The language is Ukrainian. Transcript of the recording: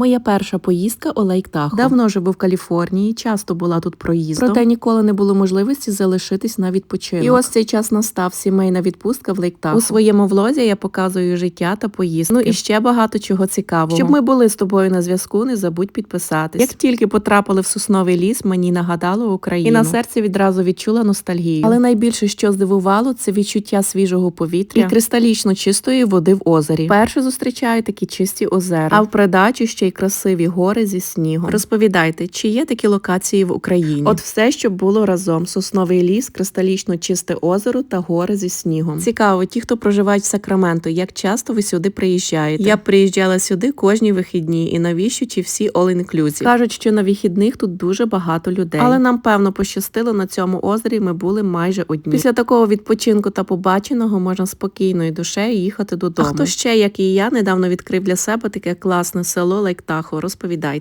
Моя перша поїздка у Лейк Тахо. Давно живу в Каліфорнії, часто була тут проїздом. Проте ніколи не було можливості залишитись на відпочинок. І ось цей час настав сімейна відпустка в Лейк Тахо. У своєму влозі я показую життя та поїздки. Ну і ще багато чого цікавого. Щоб ми були з тобою на зв'язку, не забудь підписатись. Як тільки потрапили в сосновий ліс, мені нагадало Україну. І на серці відразу відчула ностальгію. Але найбільше, що здивувало, це відчуття свіжого повітря і кристалічно чистої води в озері. Перше зустрічаю такі чисті озера, а в придачу ще красиві гори зі снігом. Розповідайте, чи є такі локації в Україні? От все, що було разом: сосновий ліс, кристалічно чисте озеро та гори зі снігом. Цікаво, ті, хто проживають в Сакраменто, як часто ви сюди приїжджаєте? Я приїжджала сюди кожні вихідні, і навіщо чи всі all-inclusive? Кажуть, що на вихідних тут дуже багато людей. Але нам певно пощастило на цьому озері. Ми були майже одні. Після такого відпочинку та побаченого можна спокійною душею їхати додому. А хто ще, як і я, недавно відкрив для себе таке класне село Лейк Тахо? Розповідайте.